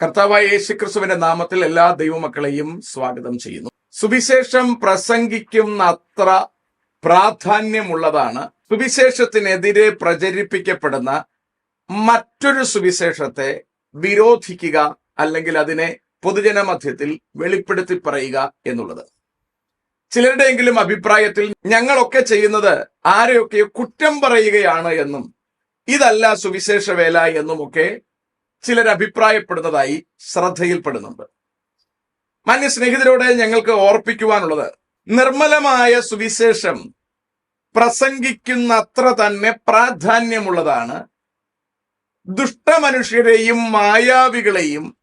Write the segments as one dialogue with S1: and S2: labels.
S1: കർത്താവായ യേശുക്രിസ്തുവിന്റെ നാമത്തിൽ എല്ലാ ദൈവമക്കളെയും സ്വാഗതം ചെയ്യുന്നു. സുവിശേഷം പ്രസംഗിക്കുന്ന അത്ര പ്രാധാന്യമുള്ളതാണ്. സുവിശേഷത്തിനെതിരെ പ്രചരിപ്പിക്കപ്പെടുന്ന മറ്റൊരു സുവിശേഷത്തെ വിരോധിക്കുക അല്ലെങ്കിൽ അതിനെ പൊതുജന മധ്യത്തിൽ വെളിപ്പെടുത്തി പറയുക എന്നുള്ളത്. ചിലരുടെയെങ്കിലും അഭിപ്രായത്തിൽ ഞങ്ങളൊക്കെ ചെയ്യുന്നത് ആരെയൊക്കെ കുറ്റം പറയുകയാണ് എന്നും ഇതല്ല സുവിശേഷ വേല എന്നുമൊക്കെ ചിലർ അഭിപ്രായപ്പെടുന്നതായി ശ്രദ്ധയിൽപ്പെടുന്നുണ്ട്. മാന്യ സ്നേഹിതരോട് ഞങ്ങൾക്ക് ഓർപ്പിക്കുവാനുള്ളത് നിർമ്മലമായ സുവിശേഷം പ്രസംഗിക്കുന്ന അത്ര തന്നെ പ്രാധാന്യമുള്ളതാണ്. ദുഷ്ടമനുഷ്യരെയും മായാവികളെയും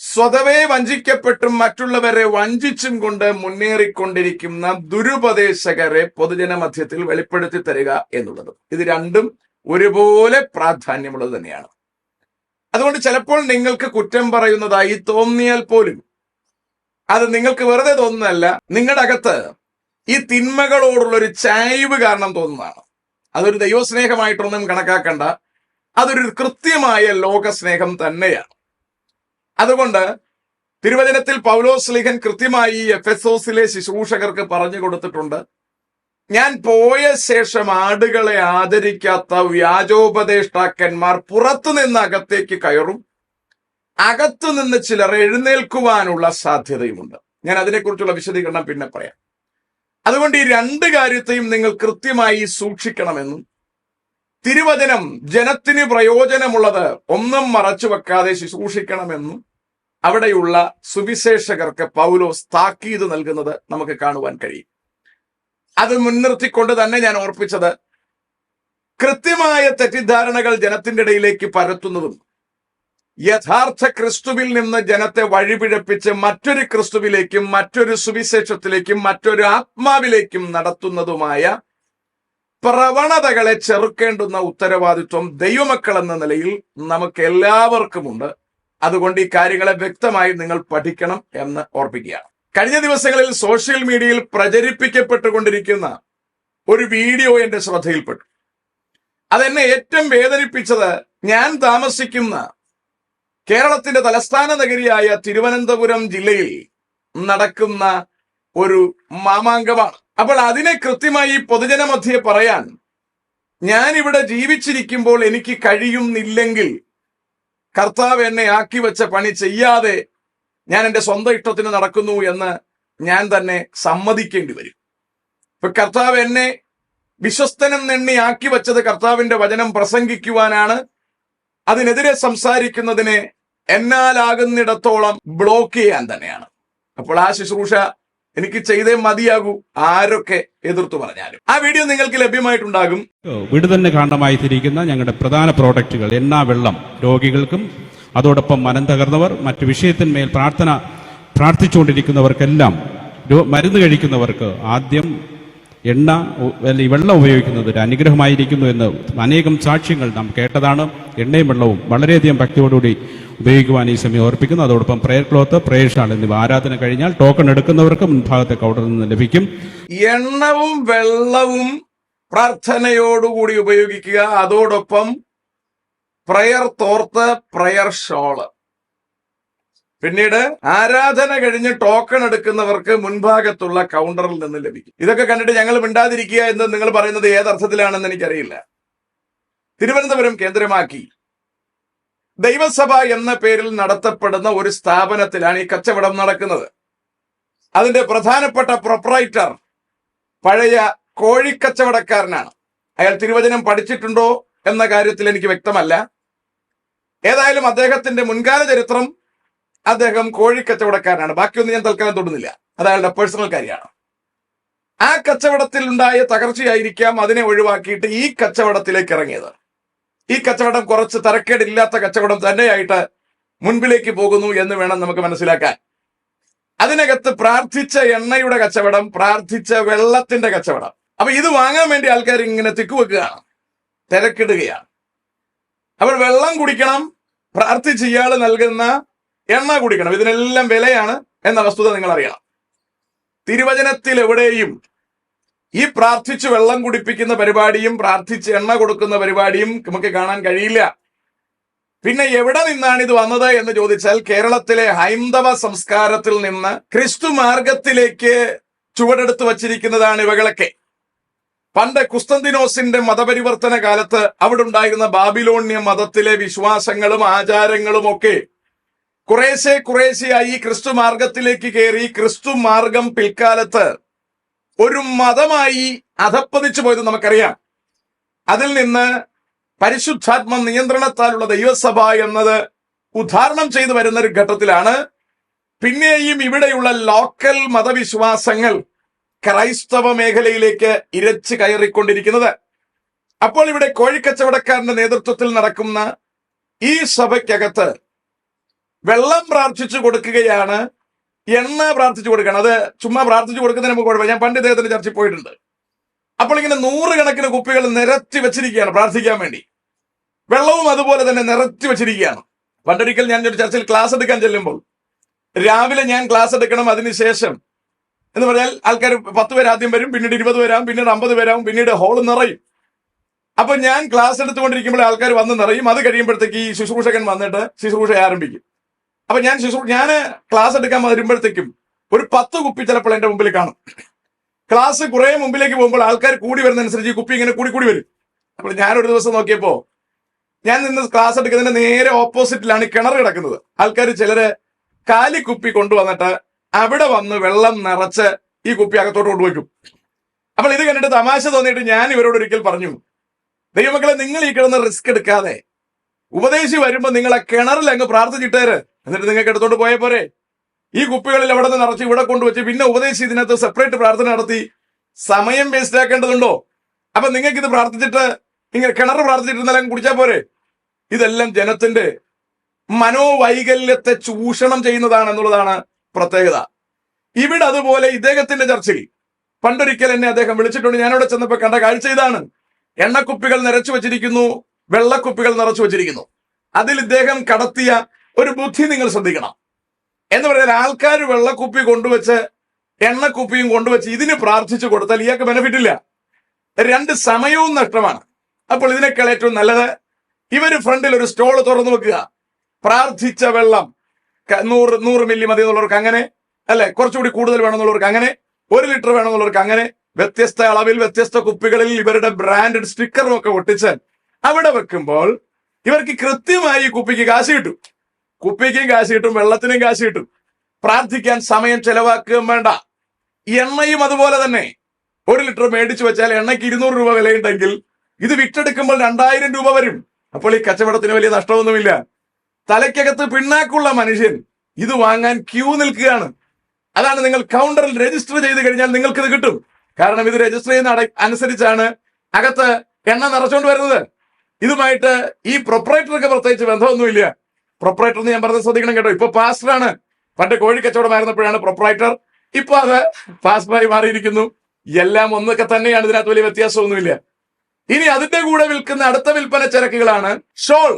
S1: സ്വതവേ വഞ്ചിക്കപ്പെട്ടും മറ്റുള്ളവരെ വഞ്ചിച്ചും കൊണ്ട് മുന്നേറിക്കൊണ്ടിരിക്കുന്ന ദുരുപദേശകരെ പൊതുജന മധ്യത്തിൽ വെളിപ്പെടുത്തി തരിക എന്നുള്ളത്. ഇത് രണ്ടും ഒരുപോലെ പ്രാധാന്യമുള്ളത് തന്നെയാണ്. അതുകൊണ്ട് ചിലപ്പോൾ നിങ്ങൾക്ക് കുറ്റം പറയുന്നതായി തോന്നിയാൽ പോലും അത് നിങ്ങൾക്ക് വെറുതെ തോന്നുന്നതല്ല നിങ്ങളുടെ അകത്ത് ഈ തിന്മകളോടുള്ള ഒരു ചായ്വ് കാരണം തോന്നുന്നതാണ്. അതൊരു ദൈവസ്നേഹമായിട്ടൊന്നും കണക്കാക്കണ്ട. അതൊരു കൃത്യമായ ലോകസ്നേഹം തന്നെയാണ്. അതുകൊണ്ട് തിരുവചനത്തിൽ പൗലോസ് ലിഖൻ കൃത്യമായി എഫ് എസ് ഓസിലെ ശുശ്രൂഷകർക്ക് പറഞ്ഞു കൊടുത്തിട്ടുണ്ട്. ഞാൻ പോയ ശേഷം ആടുകളെ ആദരിക്കാത്ത വ്യാജോപദേഷ്ടാക്കന്മാർ പുറത്തു നിന്ന് അകത്തേക്ക് കയറും. അകത്തു നിന്ന് ചിലർ എഴുന്നേൽക്കുവാനുള്ള സാധ്യതയുമുണ്ട്. ഞാൻ അതിനെക്കുറിച്ചുള്ള വിശദീകരണം പിന്നെ പറയാം. അതുകൊണ്ട് ഈ രണ്ട് കാര്യത്തെയും നിങ്ങൾ കൃത്യമായി സൂക്ഷിക്കണമെന്നും തിരുവചനം ജനത്തിന് പ്രയോജനമുള്ളത് ഒന്നും മറച്ചു വെക്കാതെ ശുശ്രൂഷിക്കണമെന്നും അവിടെയുള്ള സുവിശേഷകർക്ക് പൗലോസ് താക്കീത് നൽകുന്നത് നമുക്ക് കാണുവാൻ കഴിയും. അത് മുൻനിർത്തിക്കൊണ്ട് തന്നെ ഞാൻ ഓർപ്പിച്ചത് കൃത്യമായ തെറ്റിദ്ധാരണകൾ ജനത്തിന്റെ ഇടയിലേക്ക് പരത്തുന്നതും യഥാർത്ഥ ക്രിസ്തുവിൽ നിന്ന് ജനത്തെ വഴിപിഴപ്പിച്ച് മറ്റൊരു ക്രിസ്തുവിലേക്കും മറ്റൊരു സുവിശേഷത്തിലേക്കും മറ്റൊരു ആത്മാവിലേക്കും നടത്തുന്നതുമായ പ്രവണതകളെ ചെറുക്കേണ്ടുന്ന ഉത്തരവാദിത്വം ദൈവമക്കൾ എന്ന നിലയിൽ നമുക്ക് എല്ലാവർക്കുമുണ്ട് അതുകൊണ്ട് ഈ കാര്യങ്ങളെ വ്യക്തമായി നിങ്ങൾ പഠിക്കണം എന്ന് ഓർപ്പിക്കുകയാണ്. കഴിഞ്ഞ ദിവസങ്ങളിൽ സോഷ്യൽ മീഡിയയിൽ പ്രചരിപ്പിക്കപ്പെട്ടുകൊണ്ടിരിക്കുന്ന ഒരു വീഡിയോ എന്റെ ശ്രദ്ധയിൽപ്പെട്ടു. അതെന്നെ ഏറ്റവും വേദനിപ്പിച്ചത് ഞാൻ താമസിക്കുന്ന കേരളത്തിന്റെ തലസ്ഥാന നഗരിയായ തിരുവനന്തപുരം ജില്ലയിൽ നടക്കുന്ന ഒരു മാമാങ്കമാണ്. അപ്പോൾ അതിനെ കൃത്യമായി പൊതുജന മധ്യേ പറയാൻ ഞാനിവിടെ ജീവിച്ചിരിക്കുമ്പോൾ എനിക്ക് കഴിയുന്നില്ലെങ്കിൽ കർത്താവ് എന്നെ ആക്കി വെച്ച പണി ചെയ്യാതെ ഞാൻ എന്റെ സ്വന്തം ഇഷ്ടത്തിന് നടക്കുന്നു എന്ന് ഞാൻ തന്നെ സമ്മതിക്കേണ്ടി വരും. ഇപ്പൊ കർത്താവ് എന്നെ വിശ്വസ്തനെന്നെണ്ണി ആക്കി വച്ചത് കർത്താവിന്റെ വചനം പ്രസംഗിക്കുവാനാണ്. അതിനെതിരെ സംസാരിക്കുന്നതിനെ എന്നാലാകുന്നിടത്തോളം ബ്ലോക്ക് ചെയ്യാൻ തന്നെയാണ്. അപ്പോൾ ആ ശുശ്രൂഷ എനിക്ക് ചെയ്തേ മതിയാകൂ ആരൊക്കെ എതിർത്തു പറഞ്ഞാലും. ആ വീഡിയോ നിങ്ങൾക്ക് ലഭ്യമായിട്ടുണ്ടാകും.
S2: വീട് തന്നെ കാണ്ഡമായി തിരിക്കുന്ന ഞങ്ങളുടെ പ്രധാന പ്രോഡക്റ്റുകൾ എണ്ണ വെള്ളം രോഗികൾക്കും അതോടൊപ്പം മനം തകർന്നവർ മറ്റു വിഷയത്തിന്മേൽ പ്രാർത്ഥന പ്രാർത്ഥിച്ചുകൊണ്ടിരിക്കുന്നവർക്കെല്ലാം മരുന്ന് കഴിക്കുന്നവർക്ക് ആദ്യം എണ്ണ അല്ലെങ്കിൽ വെള്ളം ഉപയോഗിക്കുന്നത് ഒരു അനുഗ്രഹമായിരിക്കുന്നു എന്ന് അനേകം സാക്ഷ്യങ്ങൾ നാം കേട്ടതാണ്. എണ്ണയും വെള്ളവും വളരെയധികം ഭക്തിയോടുകൂടി ഉപയോഗിക്കുവാൻ ഈ സമയം ഓർപ്പിക്കുന്നു. അതോടൊപ്പം പ്രയർ ക്ലോത്ത് പ്രയർ ഷാൾ എന്നിവ ആരാധന കഴിഞ്ഞാൽ ടോക്കൺ എടുക്കുന്നവർക്ക് മുൻഭാഗത്തെ കൗണ്ടറിൽ നിന്ന് ലഭിക്കും.
S1: എണ്ണവും വെള്ളവും പ്രാർത്ഥനയോടുകൂടി ഉപയോഗിക്കുക. അതോടൊപ്പം പ്രയർ തോർത്ത് പ്രയർ ഷോൾ. പിന്നീട് ആരാധന കഴിഞ്ഞ് ടോക്കൺ എടുക്കുന്നവർക്ക് മുൻഭാഗത്തുള്ള കൗണ്ടറിൽ നിന്ന് ലഭിക്കും. ഇതൊക്കെ കണ്ടിട്ട് ഞങ്ങൾ മിണ്ടാതിരിക്കുക എന്ന് നിങ്ങൾ പറയുന്നത് ഏതർത്ഥത്തിലാണെന്ന് എനിക്കറിയില്ല. തിരുവനന്തപുരം കേന്ദ്രമാക്കി. ദൈവസഭ എന്ന പേരിൽ നടത്തപ്പെടുന്ന ഒരു സ്ഥാപനത്തിലാണ് ഈ കച്ചവടം നടക്കുന്നത്. അതിന്റെ പ്രധാനപ്പെട്ട പ്രൊപ്പറൈറ്റർ പഴയ കോഴിക്കച്ചവടക്കാരനാണ് അയാൾ തിരുവചനം പഠിച്ചിട്ടുണ്ടോ എന്ന കാര്യത്തിൽ എനിക്ക് വ്യക്തമല്ല. ഏതായാലും അദ്ദേഹത്തിന്റെ മുൻകാല ചരിത്രം അദ്ദേഹം കോഴിക്കച്ചവടക്കാരനാണ് ബാക്കിയൊന്നും ഞാൻ തൽക്കാലം തൊടുന്നില്ല. അത് പേഴ്സണൽ കാര്യമാണ്. ആ കച്ചവടത്തിൽ ഉണ്ടായ തകർച്ചയായിരിക്കാം അതിനെ ഒഴിവാക്കിയിട്ട് ഈ കച്ചവടത്തിലേക്ക് ഇറങ്ങിയത്. ഈ കച്ചവടം കുറച്ച് തരക്കേടില്ലാത്ത കച്ചവടം തന്നെയായിട്ട് മുൻപിലേക്ക് പോകുന്നു എന്ന് വേണം നമുക്ക് മനസ്സിലാക്കാൻ. അതിനകത്ത് പ്രാർത്ഥിച്ച എണ്ണയുടെ കച്ചവടം പ്രാർത്ഥിച്ച വെള്ളത്തിന്റെ കച്ചവടം. അപ്പൊ ഇത് വാങ്ങാൻ വേണ്ടി ആൾക്കാർ ഇങ്ങനെ തിക്കുവെക്കുകയാണ് തിരക്കിടുകയാണ്. അപ്പോൾ വെള്ളം കുടിക്കണം പ്രാർത്ഥിച്ച് ഇയാൾ നൽകുന്ന എണ്ണ കുടിക്കണം. ഇതിനെല്ലാം വിലയാണ് എന്ന വസ്തുത നിങ്ങൾ അറിയണം തിരുവചനത്തിൽ എവിടെയും ഈ പ്രാർത്ഥിച്ച് വെള്ളം കുടിപ്പിക്കുന്ന പരിപാടിയും പ്രാർത്ഥിച്ച് എണ്ണ കൊടുക്കുന്ന പരിപാടിയും നമുക്ക് കാണാൻ കഴിയില്ല. പിന്നെ എവിടെ നിന്നാണ് ഇത് വന്നത് എന്ന് ചോദിച്ചാൽ കേരളത്തിലെ ഹൈന്ദവ സംസ്കാരത്തിൽ നിന്ന് ക്രിസ്തു മാർഗത്തിലേക്ക് ചുവടെടുത്ത് വച്ചിരിക്കുന്നതാണ് ഇവകളൊക്കെ. പണ്ട് കുസ്തന്തിനോസിന്റെ മതപരിവർത്തന കാലത്ത് അവിടെ ഉണ്ടായിരുന്ന ബാബിലോണ്യ മതത്തിലെ വിശ്വാസങ്ങളും ആചാരങ്ങളും ഒക്കെ കുറേശ്ശെ കുറേശ്ശെയായി ക്രിസ്തു മാർഗത്തിലേക്ക് കയറി ക്രിസ്തു മാർഗം പിൽക്കാലത്ത് ഒരു മതമായി അധപ്പതിച്ചു പോയത് നമുക്കറിയാം. അതിൽ നിന്ന് പരിശുദ്ധാത്മ നിയന്ത്രണത്താലുള്ള ദൈവസഭ എന്നത് ഉദ്ധാരണം ചെയ്തു വരുന്ന ഒരു ഘട്ടത്തിലാണ്. പിന്നെയും ഇവിടെയുള്ള ലോക്കൽ മതവിശ്വാസങ്ങൾ ക്രൈസ്തവ മേഖലയിലേക്ക് ഇരച്ച് കയറിക്കൊണ്ടിരിക്കുന്നത്. അപ്പോൾ ഇവിടെ കോഴിക്കച്ചവടക്കാരന്റെ നേതൃത്വത്തിൽ നടക്കുന്ന ഈ സഭയ്ക്കകത്ത് വെള്ളം പ്രാർത്ഥിച്ചു കൊടുക്കുകയാണ് എണ്ണ പ്രാർത്ഥിച്ചു കൊടുക്കണം അത് ചുമ്മാ പ്രാർത്ഥിച്ചു കൊടുക്കുന്നതിന് നമുക്ക് കുഴപ്പമില്ല. ഞാൻ പണ്ട് ഇദ്ദേഹത്തിന്റെ ചർച്ചയിൽ പോയിട്ടുണ്ട്. അപ്പോൾ ഇങ്ങനെ നൂറുകണക്കിന് കുപ്പികൾ നിരത്തി വെച്ചിരിക്കുകയാണ് പ്രാർത്ഥിക്കാൻ വേണ്ടി. വെള്ളവും അതുപോലെ തന്നെ നിരത്തി വെച്ചിരിക്കുകയാണ്. പണ്ടൊരിക്കൽ ഞാൻ ഒരു ചർച്ചയിൽ ക്ലാസ് എടുക്കാൻ ചെല്ലുമ്പോൾ രാവിലെ ഞാൻ ക്ലാസ് എടുക്കണം അതിനുശേഷം എന്ന് പറഞ്ഞാൽ ആൾക്കാർ പത്ത് പേര് ആദ്യം വരും പിന്നീട് ഇരുപത് പേരാവും പിന്നീട് അമ്പത് പേരാവും പിന്നീട് ഹോൾ നിറയും. അപ്പൊ ഞാൻ ക്ലാസ് എടുത്തുകൊണ്ടിരിക്കുമ്പോൾ ആൾക്കാർ വന്ന് നിറയും. അത് കഴിയുമ്പോഴത്തേക്ക് ഈ ശുശ്രൂഷകൻ വന്നിട്ട് ശുശ്രൂഷ ആരംഭിക്കും. അപ്പൊ ഞാൻ ശുശ്രൂ ഞാൻ ക്ലാസ് എടുക്കാൻ വരുമ്പോഴത്തേക്കും ഒരു പത്ത് കുപ്പി ചിലപ്പോൾ എന്റെ മുമ്പിൽ കാണും. ക്ലാസ് കുറെ മുമ്പിലേക്ക് പോകുമ്പോൾ ആൾക്കാർ കൂടി വരുന്നതനുസരിച്ച് ഈ കുപ്പി ഇങ്ങനെ കൂടി കൂടി വരും. അപ്പോൾ ഞാൻ ഒരു ദിവസം നോക്കിയപ്പോ ഞാൻ നിന്ന് ക്ലാസ് എടുക്കുന്നതിന്റെ നേരെ ഓപ്പോസിറ്റിലാണ് കിണർ കിടക്കുന്നത്. ആൾക്കാർ ചിലര് കാലി കുപ്പി കൊണ്ടുവന്നിട്ട് അവിടെ വന്ന് വെള്ളം നിറച്ച് ഈ കുപ്പി അകത്തോട്ട് കൊണ്ടുവയ്ക്കും. അപ്പോൾ ഇത് കണ്ടിട്ട് തമാശ തോന്നിയിട്ട് ഞാൻ ഇവരോട് ഒരിക്കൽ പറഞ്ഞു ദൈവമക്കളെ നിങ്ങൾ ഈ കിടന്ന് റിസ്ക് എടുക്കാതെ ഉപദേശി വരുമ്പോൾ നിങ്ങളെ കിണറിൽ അങ്ങ് പ്രാർത്ഥിച്ചിട്ടേര്. എന്നിട്ട് നിങ്ങൾക്ക് എടുത്തോണ്ട് പോയ പോരെ. ഈ കുപ്പികളിൽ അവിടെ നിന്ന് നിറച്ച് ഇവിടെ കൊണ്ടുവച്ച് പിന്നെ ഉപദേശി ഇതിനകത്ത് സെപ്പറേറ്റ് പ്രാർത്ഥന നടത്തി. സമയം വേസ്റ്റ് ആക്കേണ്ടതുണ്ടോ? അപ്പൊ നിങ്ങൾക്ക് ഇത് പ്രാർത്ഥിച്ചിട്ട് നിങ്ങൾ കിണർ പ്രാർത്ഥിച്ചിട്ട് കുടിച്ചാൽ പോരെ. ഇതെല്ലാം ജനത്തിന്റെ മനോവൈകല്യത്തെ ചൂഷണം ചെയ്യുന്നതാണ് എന്നുള്ളതാണ് പ്രത്യേകത. ഇവിടെ അതുപോലെ ഇദ്ദേഹത്തിന്റെ ചർച്ചയിൽ പണ്ടൊരിക്കൽ എന്നെ അദ്ദേഹം വിളിച്ചിട്ടുണ്ട്. ഞാനവിടെ ചെന്നപ്പോൾ കണ്ട കാഴ്ച ഇതാണ്. എണ്ണക്കുപ്പികൾ നിറച്ചു വച്ചിരിക്കുന്നു വെള്ളക്കുപ്പികൾ നിറച്ചു വച്ചിരിക്കുന്നു. അതിൽ ഇദ്ദേഹം കടത്തിയ ഒരു ബുദ്ധി നിങ്ങൾ ശ്രദ്ധിക്കണം. എന്ന് പറഞ്ഞാൽ ആൾക്കാർ വെള്ളക്കുപ്പി കൊണ്ടുവച്ച് എണ്ണക്കുപ്പിയും കൊണ്ടുവച്ച് ഇതിന് പ്രാർത്ഥിച്ചു കൊടുത്താൽ ഇയാൾക്ക് ബെനിഫിറ്റ് ഇല്ല. രണ്ട് സമയവും നഷ്ടമാണ്. അപ്പോൾ ഇതിനേക്കാൾ ഏറ്റവും നല്ലത് ഇവർ ഫ്രണ്ടിൽ ഒരു സ്റ്റോൾ തുറന്നു വെക്കുക. പ്രാർത്ഥിച്ച വെള്ളം നൂറ് നൂറ് മില്ലി മതി എന്നുള്ളവർക്ക് അങ്ങനെ അല്ലെ? കുറച്ചുകൂടി കൂടുതൽ വേണമെന്നുള്ളവർക്ക് അങ്ങനെ ഒരു ലിറ്റർ വേണമെന്നുള്ളവർക്ക് അങ്ങനെ വ്യത്യസ്ത അളവിൽ വ്യത്യസ്ത കുപ്പികളിൽ ഇവരുടെ ബ്രാൻഡഡ് സ്റ്റിക്കറും ഒക്കെ ഒട്ടിച്ച് അവിടെ വെക്കുമ്പോൾ ഇവർക്ക് കൃത്യമായി ഈ കുപ്പിക്ക് കാശ് കിട്ടും. കുപ്പിക്കും കാശ് കിട്ടും വെള്ളത്തിനും കാശ് കിട്ടും. പ്രാർത്ഥിക്കാൻ സമയം ചെലവാക്കുകയും വേണ്ട. എണ്ണയും അതുപോലെ തന്നെ. ഒരു ലിറ്റർ മേടിച്ചു വെച്ചാൽ എണ്ണയ്ക്ക് ഇരുന്നൂറ് രൂപ വിലയുണ്ടെങ്കിൽ ഇത് വിറ്റെടുക്കുമ്പോൾ രണ്ടായിരം രൂപ വരും. അപ്പോൾ ഈ കച്ചവടത്തിന് വലിയ നഷ്ടമൊന്നുമില്ല. തലയ്ക്കകത്ത് പിണ്ണാക്കുള്ള മനുഷ്യൻ ഇത് വാങ്ങാൻ ക്യൂ നിൽക്കുകയാണ്. അതാണ് നിങ്ങൾ കൗണ്ടറിൽ രജിസ്റ്റർ ചെയ്ത് കഴിഞ്ഞാൽ നിങ്ങൾക്ക് ഇത് കിട്ടും. കാരണം ഇത് രജിസ്റ്റർ ചെയ്യുന്ന അനുസരിച്ചാണ് അകത്ത് എണ്ണ നിറച്ചുകൊണ്ട് വരുന്നത്. ഇതുമായിട്ട് ഈ പ്രൊപ്പറേറ്റർക്ക് പ്രത്യേകിച്ച് ബന്ധമൊന്നുമില്ല. പ്രൊപ്പറേറ്റർ എന്ന് ഞാൻ പറഞ്ഞത് ശ്രദ്ധിക്കണം കേട്ടോ. ഇപ്പൊ പാസ്റ്ററാണ് പണ്ട് കോഴി കച്ചവടമായിരുന്നപ്പോഴാണ് പ്രൊപ്പറേറ്റർ ഇപ്പൊ അത് പാസ്റ്ററായി മാറിയിരിക്കുന്നു. എല്ലാം ഒന്നൊക്കെ തന്നെയാണ്. ഇതിനകത്ത് വലിയ വ്യത്യാസമൊന്നുമില്ല. ഇനി അതിന്റെ കൂടെ വിൽക്കുന്ന അടുത്ത വിൽപ്പന ചരക്കുകളാണ് ഷോൾ.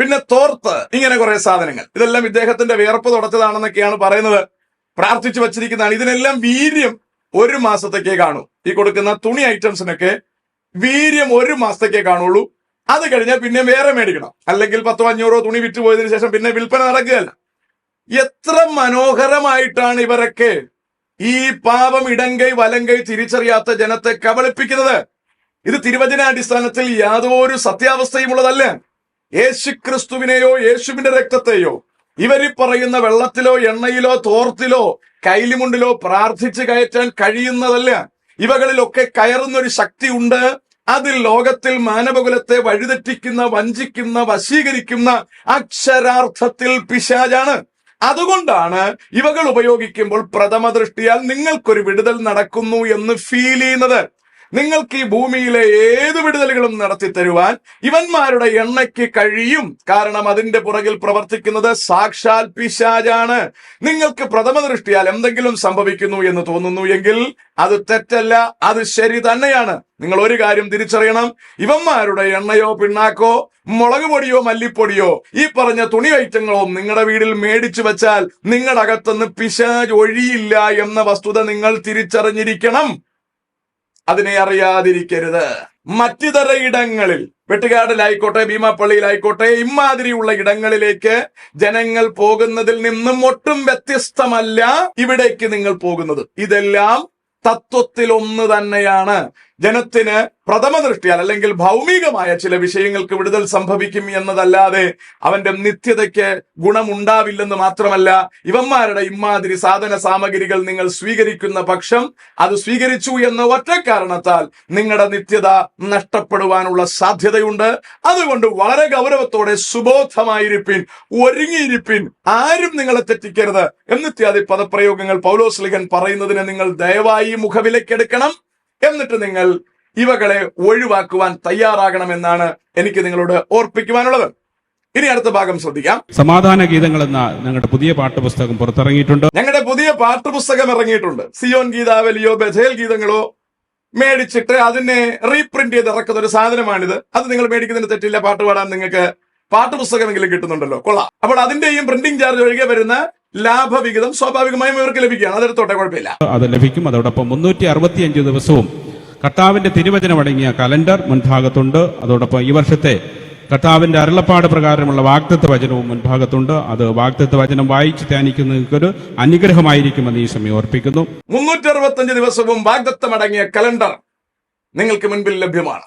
S1: പിന്നെ തോർത്ത് ഇങ്ങനെ കുറെ സാധനങ്ങൾ. ഇതെല്ലാം ഇദ്ദേഹത്തിന്റെ വിയർപ്പ് തുടച്ചതാണെന്നൊക്കെയാണ് പറയുന്നത്. പ്രാർത്ഥിച്ചു വച്ചിരിക്കുന്നതാണ്. ഇതിനെല്ലാം വീര്യം ഒരു മാസത്തേക്കേ കാണൂ. ഈ കൊടുക്കുന്ന തുണി ഐറ്റംസിനൊക്കെ വീര്യം ഒരു മാസത്തേക്കേ കാണുള്ളൂ. അത് കഴിഞ്ഞാൽ പിന്നെ വേറെ മേടിക്കണം. അല്ലെങ്കിൽ പത്തോ അഞ്ഞൂറോ തുണി വിറ്റ് പോയതിനു ശേഷം പിന്നെ വിൽപ്പന നടക്കുകയല്ല. എത്ര മനോഹരമായിട്ടാണ് ഇവരൊക്കെ ഈ പാപം ഇടങ്കൈ വലങ്കൈ തിരിച്ചറിയാത്ത ജനത്തെ കബളിപ്പിക്കുന്നത്. ഇത് തിരുവചനാടിസ്ഥാനത്തിൽ യാതൊരു സത്യാവസ്ഥയുമുള്ളതല്ല. യേശുക്രിസ്തുവിനെയോ യേശുവിന്റെ രക്തത്തെയോ ഇവരി പറയുന്ന വെള്ളത്തിലോ എണ്ണയിലോ തോർത്തിലോ കൈലിമുണ്ടിലോ പ്രാർത്ഥിച്ച് കയറ്റാൻ കഴിയുന്നതല്ല. ഇവകളിലൊക്കെ കയറുന്ന ഒരു ശക്തി ഉണ്ട് അതിൽ ലോകത്തിൽ മാനവകുലത്തെ വഴിതെറ്റിക്കുന്ന വഞ്ചിക്കുന്ന വശീകരിക്കുന്ന അക്ഷരാർത്ഥത്തിൽ പിശാജാണ് അതുകൊണ്ടാണ് ഇവകൾ ഉപയോഗിക്കുമ്പോൾ പ്രഥമ ദൃഷ്ടിയാൽ നിങ്ങൾക്കൊരു വിടുതൽ നടക്കുന്നു എന്ന് ഫീൽ ചെയ്യുന്നത്. നിങ്ങൾക്ക് ഈ ഭൂമിയിലെ ഏത് വിടുതലുകളും നടത്തി തരുവാൻ ഇവന്മാരുടെ എണ്ണയ്ക്ക് കഴിയും. കാരണം അതിന്റെ പുറകിൽ പ്രവർത്തിക്കുന്നത് സാക്ഷാൽ പിശാജാണ് നിങ്ങൾക്ക് പ്രഥമ ദൃഷ്ടിയാൽ എന്തെങ്കിലും സംഭവിക്കുന്നു എന്ന് തോന്നുന്നു എങ്കിൽ അത് തെറ്റല്ല അത് ശരി തന്നെയാണ്. നിങ്ങൾ ഒരു കാര്യം തിരിച്ചറിയണം. ഇവന്മാരുടെ എണ്ണയോ പിണ്ണാക്കോ മുളക് പൊടിയോ മല്ലിപ്പൊടിയോ ഈ പറഞ്ഞ തുണി ഐറ്റങ്ങളോ നിങ്ങളുടെ വീട്ടിൽ മേടിച്ചു വെച്ചാൽ നിങ്ങളുടെ അകത്തുനിന്ന് പിശാജ് ഒഴിയില്ല എന്ന വസ്തുത നിങ്ങൾ തിരിച്ചറിഞ്ഞിരിക്കണം. അതിനെ അറിയാതിരിക്കരുത്. മറ്റിതര ഇടങ്ങളിൽ വെട്ടുകാടിലായിക്കോട്ടെ ഭീമാപ്പള്ളിയിലായിക്കോട്ടെ ഇമാതിരിയുള്ള ഇടങ്ങളിലേക്ക് ജനങ്ങൾ പോകുന്നതിൽ നിന്നും ഒട്ടും വ്യത്യസ്തമല്ല ഇവിടേക്ക് നിങ്ങൾ പോകുന്നത്. ഇതെല്ലാം തത്വത്തിൽ ഒന്ന് തന്നെയാണ്. ജനത്തിന് പ്രഥമ ദൃഷ്ടിയാൽ അല്ലെങ്കിൽ ഭൗമികമായ ചില വിഷയങ്ങൾക്ക് വിടുതൽ സംഭവിക്കും എന്നതല്ലാതെ അവന്റെ നിത്യതയ്ക്ക് ഗുണമുണ്ടാവില്ലെന്ന് മാത്രമല്ല ഇവന്മാരുടെ ഇമാതിരി സാധന സാമഗ്രികൾ നിങ്ങൾ സ്വീകരിക്കുന്ന പക്ഷം അത് സ്വീകരിച്ചു എന്ന ഒറ്റ കാരണത്താൽ നിങ്ങളുടെ നിത്യത നഷ്ടപ്പെടുവാനുള്ള സാധ്യതയുണ്ട്. അതുകൊണ്ട് വളരെ ഗൗരവത്തോടെ സുബോധമായിരിപ്പിൻ ഒരുങ്ങിയിരിപ്പിൻ ആരും നിങ്ങളെ തെറ്റിക്കരുത് എന്നിത്യാദി പദപ്രയോഗങ്ങൾ പൗലോസ്ലിഹൻ പറയുന്നതിന് നിങ്ങൾ ദയവായി മുഖവിലക്കെടുക്കണം എന്നിട്ട് നിങ്ങൾ ഇവകളെ ഒഴിവാക്കുവാൻ തയ്യാറാകണമെന്നാണ് എനിക്ക് നിങ്ങളോട് ഓർപ്പിക്കുവാനുള്ളത്. ഇനി അടുത്ത ഭാഗം ശ്രദ്ധിക്കാം.
S2: സമാധാന ഗീതങ്ങൾ എന്ന ഞങ്ങളുടെ പുതിയ പാഠപുസ്തകം പുറത്തിറങ്ങിയിട്ടുണ്ട്.
S1: ഞങ്ങളുടെ പുതിയ പാഠപുസ്തകം ഇറങ്ങിയിട്ടുണ്ട്. സിയോൻ ഗീതാവലിയോ ബഥേൽ ഗീതങ്ങളോ മേടിച്ചിട്ട് അതിനെ റീപ്രിന്റ് ചെയ്ത് ഇറക്കുന്ന ഒരു സാധനമാണിത്. അത് നിങ്ങൾ മേടിക്കുന്നതിന് തെറ്റില്ല പാട്ട് പാടാൻ നിങ്ങൾക്ക് പാഠപുസ്തകമെങ്കിലും കിട്ടുന്നുണ്ടല്ലോ. കൊള്ളാം. അപ്പോൾ അതിന്റെയും പ്രിന്റിംഗ് ചാർജ് ഒഴികെ വരുന്ന ലാഭവിഹിതം സ്വാഭാവികമായും ഇവർക്ക് ലഭിക്കുകയാണ്. അതെടുത്തോട്ടെ കുഴപ്പമില്ല.
S2: അത് ലഭിക്കും. അതോടൊപ്പം മുന്നൂറ്റി അറുപത്തിയഞ്ച് ദിവസവും കർത്താവിന്റെ തിരുവചനമടങ്ങിയ കലണ്ടർ മുൻഭാഗത്തുണ്ട്. അതോടൊപ്പം ഈ വർഷത്തെ കർത്താവിന്റെ അരുളപ്പാട് പ്രകാരമുള്ള വാഗ്ദത്ത വചനവും മുൻഭാഗത്തുണ്ട്. അത് വാഗ്ദത്ത വചനം വായിച്ച് ധ്യാനിക്കുന്നവർക്കൊരു അനുഗ്രഹമായിരിക്കുമെന്ന് ഈ സമയം ഓർപ്പിക്കുന്നു.
S1: മുന്നൂറ്റി അറുപത്തഞ്ച് ദിവസവും വാഗ്ദത്തമടങ്ങിയ കലണ്ടർ നിങ്ങൾക്ക് മുൻപിൽ ലഭ്യമാണ്.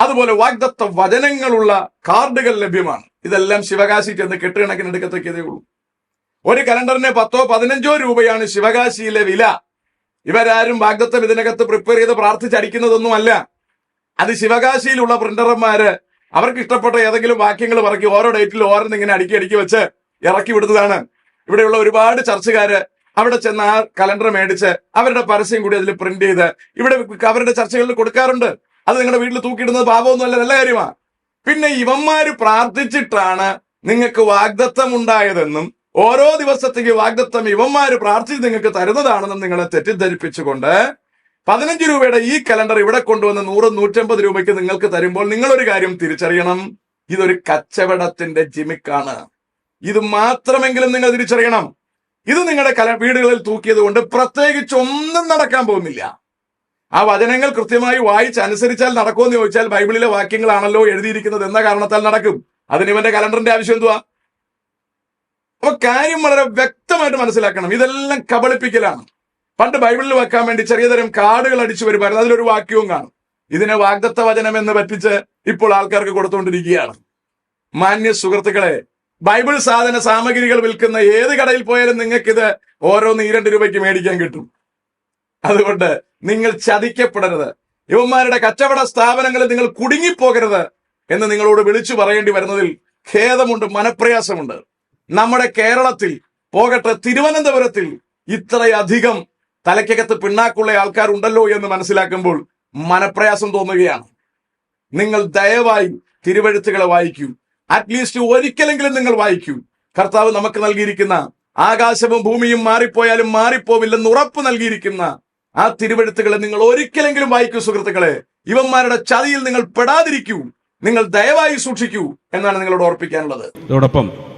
S1: അതുപോലെ വാഗ്ദത്ത വചനങ്ങളുള്ള കാർഡുകൾ ലഭ്യമാണ്. ഇതെല്ലാം ശിവകാശി ചെന്ന് കെട്ടുകണക്കിന് എടുക്കത്തക്കതേ ഉള്ളൂ. ഒരു കലണ്ടറിന് പത്തോ പതിനഞ്ചോ രൂപയാണ് ശിവകാശിയിലെ വില. ഇവരാരും വാഗ്ദത്തം ഇതിനകത്ത് പ്രിപ്പയർ ചെയ്ത് പ്രാർത്ഥിച്ചടിക്കുന്നതൊന്നുമല്ല അത് ശിവകാശിയിലുള്ള പ്രിന്റർമാര് അവർക്ക് ഇഷ്ടപ്പെട്ട ഏതെങ്കിലും വാക്യങ്ങൾ പറക്കി ഓരോ ഡേറ്റിൽ ഓരോന്ന് ഇങ്ങനെ അടുക്കി അടുക്കി വെച്ച് ഇറക്കി വിടുന്നതാണ്. ഇവിടെയുള്ള ഒരുപാട് ചർച്ചക്കാര് അവിടെ ചെന്ന് ആ കലണ്ടർ മേടിച്ച് അവരുടെ പരസ്യം കൂടി അതിൽ പ്രിന്റ് ചെയ്ത് ഇവിടെ അവരുടെ ചർച്ചകളിൽ കൊടുക്കാറുണ്ട്. അത് നിങ്ങളുടെ വീട്ടിൽ തൂക്കിയിടുന്നത് പാപമൊന്നുമല്ല നല്ല കാര്യമാണ് പിന്നെ ഇവന്മാര് പ്രാർത്ഥിച്ചിട്ടാണ് നിങ്ങൾക്ക് വാഗ്ദത്തം ഉണ്ടായതെന്നും ഓരോ ദിവസത്തേക്ക് വാഗ്ദത്തം ഇവന്മാര് പ്രാർത്ഥിച്ച് നിങ്ങൾക്ക് തരുന്നതാണെന്നും നിങ്ങളെ തെറ്റിദ്ധരിപ്പിച്ചുകൊണ്ട് പതിനഞ്ച് രൂപയുടെ ഈ കലണ്ടർ ഇവിടെ കൊണ്ടുവന്ന് നൂറ് നൂറ്റമ്പത് രൂപയ്ക്ക് നിങ്ങൾക്ക് തരുമ്പോൾ നിങ്ങളൊരു കാര്യം തിരിച്ചറിയണം. ഇതൊരു കച്ചവടത്തിന്റെ ജിമിക്കാണ്. ഇത് മാത്രമെങ്കിലും നിങ്ങൾ തിരിച്ചറിയണം. ഇത് നിങ്ങളുടെ കല വീടുകളിൽ തൂക്കിയത് കൊണ്ട് പ്രത്യേകിച്ച് ഒന്നും നടക്കാൻ പോകുന്നില്ല. ആ വചനങ്ങൾ കൃത്യമായി വായിച്ച് അനുസരിച്ചാൽ നടക്കുമെന്ന് ചോദിച്ചാൽ ബൈബിളിലെ വാക്യങ്ങളാണല്ലോ എഴുതിയിരിക്കുന്നത് എന്ന കാരണത്താൽ നടക്കും. അതിന് ഇവന്റെ കലണ്ടറിന്റെ ആവശ്യം എന്തുവാ? അപ്പൊ കാര്യം വളരെ വ്യക്തമായിട്ട് മനസ്സിലാക്കണം. ഇതെല്ലാം കബളിപ്പിക്കലാണ്. പണ്ട് ബൈബിളിൽ വെക്കാൻ വേണ്ടി ചെറിയ തരം കാർഡുകൾ അടിച്ചു വരുമായിരുന്നു. അതിലൊരു വാക്യവും കാണും. ഇതിനെ വാഗ്ദത്ത വചനം എന്ന് പറ്റിച്ച് ഇപ്പോൾ ആൾക്കാർക്ക് കൊടുത്തുകൊണ്ടിരിക്കുകയാണ്. മാന്യ സുഹൃത്തുക്കളെ ബൈബിൾ സാധന സാമഗ്രികൾ വിൽക്കുന്ന ഏത് കടയിൽ പോയാലും നിങ്ങൾക്ക് ഇത് ഓരോന്ന് ഈ രണ്ട് രൂപയ്ക്ക് മേടിക്കാൻ കിട്ടും. അതുകൊണ്ട് നിങ്ങൾ ചതിക്കപ്പെടരുത്. യുവന്മാരുടെ കച്ചവട സ്ഥാപനങ്ങളിൽ നിങ്ങൾ കുടുങ്ങിപ്പോകരുത് എന്ന് നിങ്ങളോട് വിളിച്ചു പറയേണ്ടി വരുന്നതിൽ ഖേദമുണ്ട് മനപ്രയാസമുണ്ട്. നമ്മുടെ കേരളത്തിൽ പോകട്ടെ തിരുവനന്തപുരത്തിൽ ഇത്രയധികം തലയ്ക്കകത്ത് പിണ്ണാക്കുള്ള ആൾക്കാരുണ്ടല്ലോ എന്ന് മനസ്സിലാക്കുമ്പോൾ മനപ്രയാസം തോന്നുകയാണ്. നിങ്ങൾ ദയവായി തിരുവഴുത്തുകളെ വായിക്കൂ. അറ്റ്ലീസ്റ്റ് ഒരിക്കലെങ്കിലും നിങ്ങൾ വായിക്കൂ. കർത്താവ് നമുക്ക് നൽകിയിരിക്കുന്ന ആകാശവും ഭൂമിയും മാറിപ്പോയാലും മാറിപ്പോവില്ലെന്ന് ഉറപ്പ് നൽകിയിരിക്കുന്ന ആ തിരുവഴുത്തുകളെ നിങ്ങൾ ഒരിക്കലെങ്കിലും വായിക്കൂ സുഹൃത്തുക്കളെ. ഇവന്മാരുടെ ചതിയിൽ നിങ്ങൾ പെടാതിരിക്കൂ. നിങ്ങൾ ദയവായി സൂക്ഷിക്കൂ എന്നാണ് നിങ്ങളോട് ഓർപ്പിക്കാനുള്ളത്.
S2: അതോടൊപ്പം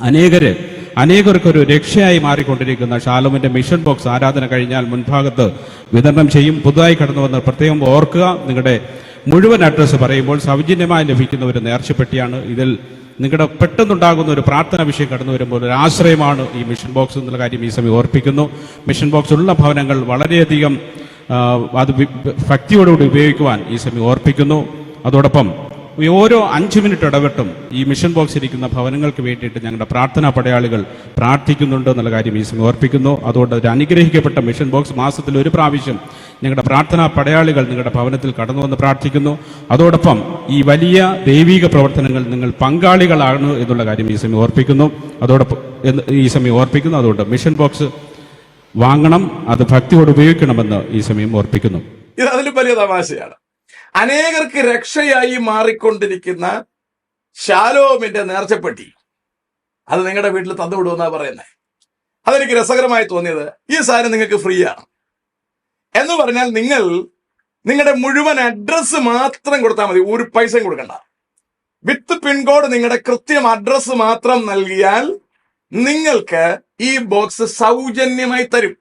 S2: അനേകര് അനേകർക്കൊരു രക്ഷയായി മാറിക്കൊണ്ടിരിക്കുന്ന ഷാലോമിന്റെ മിഷൻ ബോക്സ് ആരാധന കഴിഞ്ഞാൽ മുൻഭാഗത്ത് വിതരണം ചെയ്യും. പുതുതായി കടന്നു വന്ന് പ്രത്യേകം ഓർക്കുക. നിങ്ങളുടെ മുഴുവൻ അഡ്രസ്സ് പറയുമ്പോൾ സൗജന്യമായി ലഭിക്കുന്ന ഒരു നേർച്ചപ്പെട്ടിയാണ് ഇതിൽ. നിങ്ങളുടെ പെട്ടെന്നുണ്ടാകുന്ന ഒരു പ്രാർത്ഥന വിഷയം കടന്നു വരുമ്പോൾ ഒരു ആശ്രയമാണ് ഈ മിഷൻ ബോക്സ് എന്നുള്ള കാര്യം ഈ സമയം ഓർപ്പിക്കുന്നു. മിഷൻ ബോക്സ് ഉള്ള ഭവനങ്ങൾ വളരെയധികം അത് ഭക്തിയോടുകൂടി ഉപയോഗിക്കുവാൻ ഈ സമയം ഓർപ്പിക്കുന്നു. അതോടൊപ്പം ഓരോ അഞ്ച് മിനിറ്റ് ഇടവിട്ടും ഈ മിഷൻ ബോക്സ് ഇരിക്കുന്ന ഭവനങ്ങൾക്ക് വേണ്ടിയിട്ട് ഞങ്ങളുടെ പ്രാർത്ഥനാ പടയാളികൾ പ്രാർത്ഥിക്കുന്നുണ്ട് എന്നുള്ള കാര്യം ഈ സമയം ഓർപ്പിക്കുന്നു. അതുകൊണ്ട് ഒരു അനുഗ്രഹിക്കപ്പെട്ട മിഷൻ ബോക്സ് മാസത്തിൽ ഒരു പ്രാവശ്യം ഞങ്ങളുടെ പ്രാർത്ഥനാ പടയാളികൾ നിങ്ങളുടെ ഭവനത്തിൽ കടന്നു വന്ന് പ്രാർത്ഥിക്കുന്നു. അതോടൊപ്പം ഈ വലിയ ദൈവിക പ്രവർത്തനങ്ങൾ നിങ്ങൾ പങ്കാളികളാണ് എന്നുള്ള കാര്യം ഈ സമയം ഓർപ്പിക്കുന്നു. അതോടൊപ്പം ഈ സമയം ഓർപ്പിക്കുന്നു. അതുകൊണ്ട് മിഷൻ ബോക്സ് വാങ്ങണം അത് ഭക്തിയോട് ഉപയോഗിക്കണമെന്ന് ഈ സമയം ഓർപ്പിക്കുന്നു.
S1: ഇത് അതിലും വലിയ തമാശയാണ്. അനേകർക്ക് രക്ഷയായി മാറിക്കൊണ്ടിരിക്കുന്ന ശാലോമിന്റെ നേർച്ചപ്പെട്ടി. അത് നിങ്ങളുടെ വീട്ടിൽ തന്നുവിടുമെന്നാ പറയുന്നത് അതെനിക്ക് രസകരമായി തോന്നിയത് ഈ സാധനം നിങ്ങൾക്ക് ഫ്രീ ആണ് എന്ന് പറഞ്ഞാൽ നിങ്ങൾ നിങ്ങളുടെ മുഴുവൻ അഡ്രസ്സ് മാത്രം കൊടുത്താൽ മതി ഒരു പൈസയും കൊടുക്കണ്ട. വിത്ത് പിൻകോഡ് നിങ്ങളുടെ കൃത്യം അഡ്രസ്സ് മാത്രം നൽകിയാൽ നിങ്ങൾക്ക് ഈ ബോക്സ് സൗജന്യമായി തരും.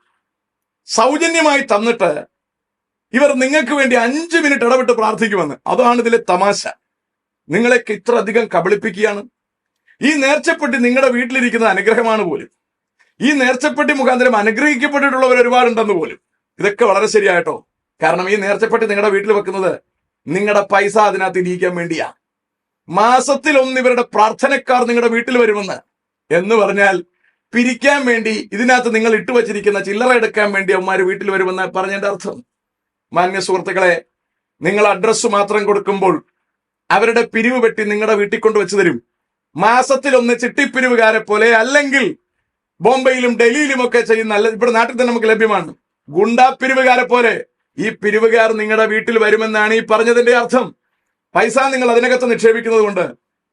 S1: സൗജന്യമായി തന്നിട്ട് ഇവർ നിങ്ങൾക്ക് വേണ്ടി അഞ്ച് മിനിറ്റ് ഇടപെട്ട് പ്രാർത്ഥിക്കുമെന്ന്. അതാണ് ഇതിലെ തമാശ. നിങ്ങളെയൊക്കെ ഇത്ര അധികം കബളിപ്പിക്കുകയാണ്. ഈ നേർച്ചപ്പെട്ടി നിങ്ങളുടെ വീട്ടിലിരിക്കുന്ന അനുഗ്രഹമാണ് പോലും. ഈ നേർച്ചപ്പെട്ടി മുഖാന്തരം അനുഗ്രഹിക്കപ്പെട്ടിട്ടുള്ളവർ ഒരുപാടുണ്ടെന്ന് പോലും. ഇതൊക്കെ വളരെ ശരിയായിട്ടോ? കാരണം ഈ നേർച്ചപ്പെട്ടി നിങ്ങളുടെ വീട്ടിൽ വെക്കുന്നത് നിങ്ങളുടെ പൈസ അതിനകത്ത് ഇരിക്കാൻ വേണ്ടിയാ. മാസത്തിൽ ഒന്ന് ഇവരുടെ പ്രാർത്ഥനക്കാർ നിങ്ങളുടെ വീട്ടിൽ വരുമെന്ന് എന്ന് പറഞ്ഞാൽ പിരിക്കാൻ വേണ്ടി ഇതിനകത്ത് നിങ്ങൾ ഇട്ടുവച്ചിരിക്കുന്ന ചില്ലറ എടുക്കാൻ വേണ്ടി അവന്മാര് വീട്ടിൽ വരുമെന്ന് പറഞ്ഞതിന്റെ അർത്ഥം. മാന്യ സുഹൃത്തുക്കളെ നിങ്ങൾ അഡ്രസ്സ് മാത്രം കൊടുക്കുമ്പോൾ അവരുടെ പിരിവ് വെട്ടി നിങ്ങളുടെ വീട്ടിൽ കൊണ്ട് വെച്ച് തരും. മാസത്തിൽ ഒന്ന് ചിട്ടിപ്പിരിവുകാരെ പോലെ അല്ലെങ്കിൽ ബോംബെയിലും ഡൽഹിയിലും ഒക്കെ ചെയ്യുന്ന അല്ല ഇവിടെ നാട്ടിൽ തന്നെ നമുക്ക് ലഭ്യമാണ്. ഗുണ്ടാ പിരിവുകാരെ പോലെ ഈ പിരിവുകാർ നിങ്ങളുടെ വീട്ടിൽ വരുമെന്നാണ് ഈ പറഞ്ഞതിന്റെ അർത്ഥം. പൈസ നിങ്ങൾ അതിനകത്ത് നിക്ഷേപിക്കുന്നത് കൊണ്ട്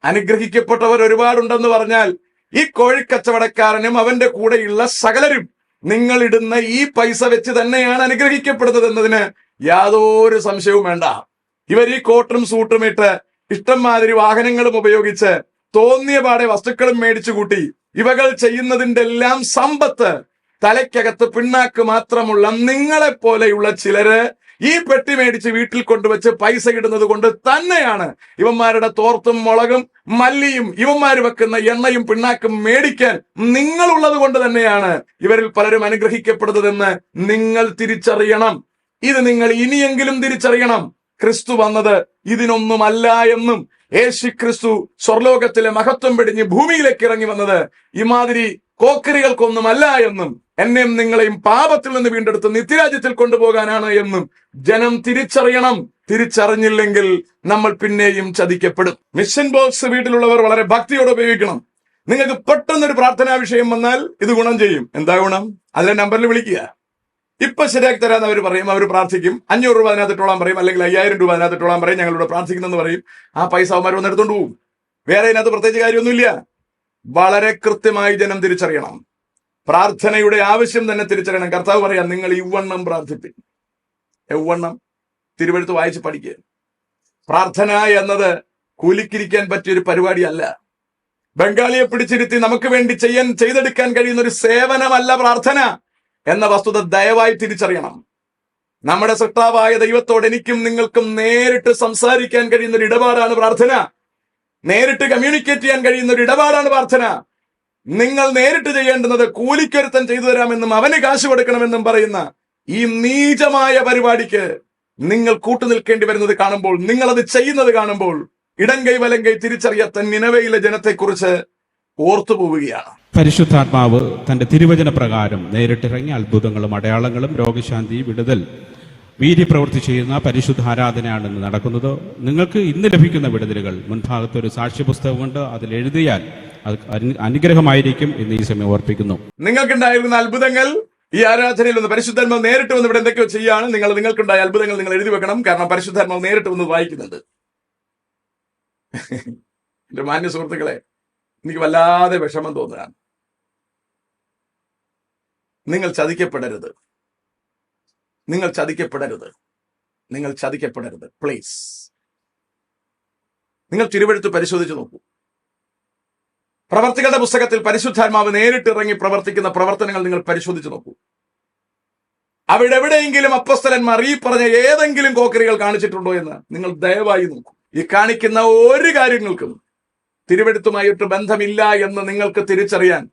S1: അനുഗ്രഹിക്കപ്പെട്ടവർ ഒരുപാടുണ്ടെന്ന് പറഞ്ഞാൽ ഈ കോഴിക്കച്ചവടക്കാരനും അവന്റെ കൂടെയുള്ള സകലരും നിങ്ങൾ ഇടുന്ന ഈ പൈസ വെച്ച് തന്നെയാണ് അനുഗ്രഹിക്കപ്പെടുന്നത് എന്നതിന് യാതൊരു സംശയവും വേണ്ട. ഇവർ ഈ കോട്ടും സൂട്ടും ഇട്ട് ഇഷ്ടം മാതിരി വാഹനങ്ങളും ഉപയോഗിച്ച് തോന്നിയ പാടെ വസ്തുക്കളും മേടിച്ചു കൂട്ടി ഇവകൾ ചെയ്യുന്നതിന്റെ എല്ലാം സമ്പത്ത് തലയ്ക്കകത്ത് പിണ്ണാക്ക് മാത്രമുള്ള നിങ്ങളെ പോലെയുള്ള ചിലര് ഈ പെട്ടി മേടിച്ച് വീട്ടിൽ കൊണ്ടുവച്ച് പൈസ ഇടുന്നത് കൊണ്ട് തന്നെയാണ് ഇവന്മാരുടെ തോർത്തും മുളകും മല്ലിയും ഇവന്മാര് വെക്കുന്ന എണ്ണയും പിണ്ണാക്കും മേടിക്കാൻ നിങ്ങളുള്ളത് കൊണ്ട് തന്നെയാണ് ഇവരിൽ പലരും അനുഗ്രഹിക്കപ്പെടുന്നതെന്ന് നിങ്ങൾ തിരിച്ചറിയണം. ഇത് നിങ്ങൾ ഇനിയെങ്കിലും തിരിച്ചറിയണം. ക്രിസ്തു വന്നത് ഇതിനൊന്നുമല്ല എന്നും യേശു ക്രിസ്തു സ്വർലോകത്തിലെ മഹത്വം പിടിഞ്ഞ് ഭൂമിയിലേക്ക് ഇറങ്ങി വന്നത് ഇമാതിരി കോക്കറികൾക്കൊന്നുമല്ല എന്നും എന്നെയും നിങ്ങളെയും പാപത്തിൽ നിന്ന് വീണ്ടെടുത്ത് നിത്യരാജ്യത്തിൽ കൊണ്ടുപോകാനാണ് എന്നും ജനം തിരിച്ചറിയണം. തിരിച്ചറിഞ്ഞില്ലെങ്കിൽ നമ്മൾ പിന്നെയും ചതിക്കപ്പെടും. മിഷൻ ബോക്സ് വീട്ടിലുള്ളവർ വളരെ ഭക്തിയോടെ ഉപയോഗിക്കണം. നിങ്ങൾക്ക് പെട്ടെന്നൊരു പ്രാർത്ഥനാ വിഷയം വന്നാൽ ഇത് ഗുണം ചെയ്യും. എന്താ ഗുണം? അതിലെ നമ്പറിൽ വിളിക്കുക. ഇപ്പൊ ശരിയാക്കി തരാന്ന് അവർ പറയും അവർ പ്രാർത്ഥിക്കും. അഞ്ഞൂറ് രൂപ അതിനകത്ത് ഇട്ടോളാൻ പറയും അല്ലെങ്കിൽ അയ്യായിരം രൂപ അതിനകത്ത് ഇട്ടോളാൻ പറയും ഞങ്ങളിവിടെ പ്രാർത്ഥിക്കുന്നെന്ന് പറയും. ആ പൈസ അവന്മാർ വന്ന് എടുത്തോണ്ട് പോകും വേറെ ഇതിനകത്ത് പ്രത്യേകിച്ച് കാര്യമൊന്നുമില്ല. വളരെ കൃത്യമായി ജനം തിരിച്ചറിയണം. പ്രാർത്ഥനയുടെ ആവശ്യം തന്നെ തിരിച്ചറിയണം. കർത്താവ് പറയാം നിങ്ങൾ ഇവണ്ണം പ്രാർത്ഥിപ്പിൻ എവണ്ണം? തിരുവഴുത്ത് വായിച്ച് പഠിക്കുക പ്രാർത്ഥന എന്നത് കൂലിക്കിരിക്കാൻ പറ്റിയ ഒരു പരിപാടിയല്ല. ബംഗാളിയെ പിടിച്ചിരുത്തി നമുക്ക് വേണ്ടി ചെയ്യാൻ ചെയ്തെടുക്കാൻ കഴിയുന്ന ഒരു സേവനമല്ല പ്രാർത്ഥന. എന്ന വസ്തുത ദയവായി തിരിച്ചറിയണം. നമ്മുടെ സൃഷ്ടാവായ ദൈവത്തോട് എനിക്കും നിങ്ങൾക്കും നേരിട്ട് സംസാരിക്കാൻ കഴിയുന്ന ഒരു ഇടപാടാണ് പ്രാർത്ഥന. നേരിട്ട് കമ്മ്യൂണിക്കേറ്റ് ചെയ്യാൻ കഴിയുന്ന ഒരു ഇടപാടാണ് പ്രാർത്ഥന. നിങ്ങൾ നേരിട്ട് ചെയ്യേണ്ടുന്നത് കൂലിക്കൊരുത്തൻ ചെയ്തു തരാമെന്നും അവന് കാശ് കൊടുക്കണമെന്നും പറയുന്ന ഈ നീചമായ പരിപാടിക്ക് നിങ്ങൾ കൂട്ടുനിൽക്കേണ്ടി വരുന്നത് കാണുമ്പോൾ നിങ്ങൾ അത് ചെയ്യുന്നത് കാണുമ്പോൾ ഇടം കൈ വലം കൈ തിരിച്ചറിയാത്ത നിലവയിലെ ജനത്തെക്കുറിച്ച് ഓർത്തു പോവുകയാണ്
S2: പരിശുദ്ധാത്മാവ് തന്റെ തിരുവചന പ്രകാരം നേരിട്ടിറങ്ങി അത്ഭുതങ്ങളും അടയാളങ്ങളും രോഗശാന്തി വിടുതൽ വീര്യപ്രവൃത്തി ചെയ്യുന്ന പരിശുദ്ധ ആരാധനയാണ് ഇന്ന് നടക്കുന്നത്. നിങ്ങൾക്ക് ഇന്ന് ലഭിക്കുന്ന വിടുതലുകൾ മുൻഭാഗത്ത് ഒരു സാക്ഷ്യപുസ്തകമുണ്ട് അതിൽ എഴുതിയാൽ അത് അനു- അനുഗ്രഹമായിരിക്കും ഇന്ന് ഈ സമയം ഓർപ്പിക്കുന്നു.
S1: നിങ്ങൾക്കുണ്ടായിരുന്ന അത്ഭുതങ്ങൾ ഈ ആരാധനയിൽ ഒന്ന് പരിശുദ്ധാത്മാവ് നേരിട്ട് വന്ന് ഇവിടെ എന്തൊക്കെയോ ചെയ്യാണ് നിങ്ങൾ നിങ്ങൾക്കുണ്ടായ അത്ഭുതങ്ങൾ നിങ്ങൾ എഴുതി വെക്കണം. കാരണം പരിശുദ്ധാത്മാവ് നേരിട്ട് വന്ന് വായിക്കുന്നുണ്ട്. എന്റെ മാന്യ സുഹൃത്തുക്കളെ എനിക്ക് വല്ലാതെ വിഷമം തോന്നുകയാണ്. നിങ്ങൾ ചതിക്കപ്പെടരുത്. നിങ്ങൾ ചതിക്കപ്പെടരുത്. നിങ്ങൾ ചതിക്കപ്പെടരുത്. പ്ലീസ് നിങ്ങൾ തിരുവഴുത്ത് പരിശോധിച്ച് നോക്കൂ. പ്രവർത്തികളുടെ പുസ്തകത്തിൽ പരിശുദ്ധാത്മാവ് നേരിട്ട് ഇറങ്ങി പ്രവർത്തിക്കുന്ന പ്രവർത്തനങ്ങൾ നിങ്ങൾ പരിശോധിച്ച് നോക്കൂ. അവിടെ എവിടെയെങ്കിലും അപ്പസ്തലന്മാർ ഈ പറഞ്ഞ ഏതെങ്കിലും കോക്കറികൾ കാണിച്ചിട്ടുണ്ടോ എന്ന് നിങ്ങൾ ദയവായി നോക്കൂ. ഈ കാണിക്കുന്ന ഒരു കാര്യങ്ങൾക്കും തിരുവെടുത്തുമായിട്ട് ബന്ധമില്ല എന്ന് നിങ്ങൾക്ക് തിരിച്ചറിയാൻ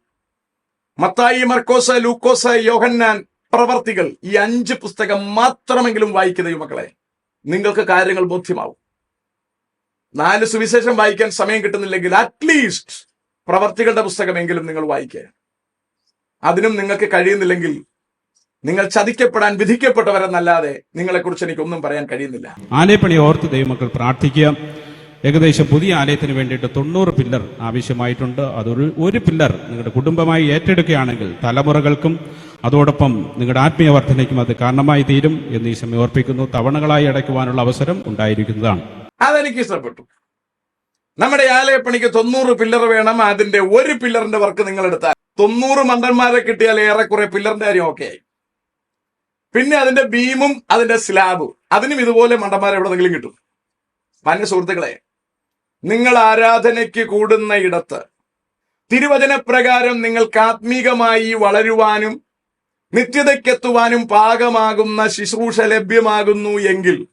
S1: മത്തായി മർക്കോസ് ലൂക്കോസ് യോഹന്നാൻ പ്രവർത്തികൾ ഈ അഞ്ച് പുസ്തകം മാത്രമെങ്കിലും വായിക്കുന്ന മക്കളെ നിങ്ങൾക്ക് കാര്യങ്ങൾ ബോധ്യമാവും. നാല് സുവിശേഷം വായിക്കാൻ സമയം കിട്ടുന്നില്ലെങ്കിൽ അറ്റ്ലീസ്റ്റ് പ്രവർത്തികളുടെ പുസ്തകമെങ്കിലും നിങ്ങൾ വായിക്കുക. അതിനും നിങ്ങൾക്ക് കഴിയുന്നില്ലെങ്കിൽ നിങ്ങൾ ചതിക്കപ്പെടാൻ വിധിക്കപ്പെട്ടവരെന്നല്ലാതെ നിങ്ങളെക്കുറിച്ച് എനിക്കൊന്നും പറയാൻ കഴിയുന്നില്ല.
S2: ആലയപ്പണി ഓർത്ത് ദൈവമക്കൾ പ്രാർത്ഥിക്കുക. ഏകദേശം പുതിയ ആലയത്തിന് വേണ്ടിയിട്ട് തൊണ്ണൂറ് പില്ലർ ആവശ്യമായിട്ടുണ്ട്. അതൊരു ഒരു പില്ലർ നിങ്ങളുടെ കുടുംബമായി ഏറ്റെടുക്കുകയാണെങ്കിൽ തലമുറകൾക്കും അതോടൊപ്പം നിങ്ങളുടെ ആത്മീയ വർധനയ്ക്കും അത് കാരണമായി തീരും എന്ന് ഈ സമയം ഓർപ്പിക്കുന്നു. തവണകളായി അടയ്ക്കുവാനുള്ള അവസരം ഉണ്ടായിരിക്കുന്നതാണ്.
S1: അതെനിക്ക് ഇഷ്ടപ്പെട്ടു. നമ്മുടെ ആലയപ്പണിക്ക് തൊണ്ണൂറ് പില്ലർ വേണം. അതിന്റെ ഒരു പില്ലറിന്റെ വർക്ക് നിങ്ങൾ എടുത്താൽ തൊണ്ണൂറ് മണ്ടന്മാരെ കിട്ടിയാൽ ഏറെക്കുറെ പില്ലറിന്റെ കാര്യം ഓക്കെ ആയി. പിന്നെ അതിന്റെ ബീമും അതിന്റെ സ്ലാബും. അതിനും ഇതുപോലെ മണ്ടന്മാരെ എവിടെന്നെങ്കിലും കിട്ടും. മാന്യ സുഹൃത്തുക്കളെ നിങ്ങൾ ആരാധനയ്ക്ക് കൂടുന്ന ഇടത്ത്. തിരുവചനപ്രകാരം നിങ്ങൾക്ക് ആത്മീകമായി വളരുവാനും നിത്യതയ്ക്കെത്തുവാനും പാകമാകുന്ന ശുശ്രൂഷ ലഭ്യമാകുന്നു എങ്കിൽ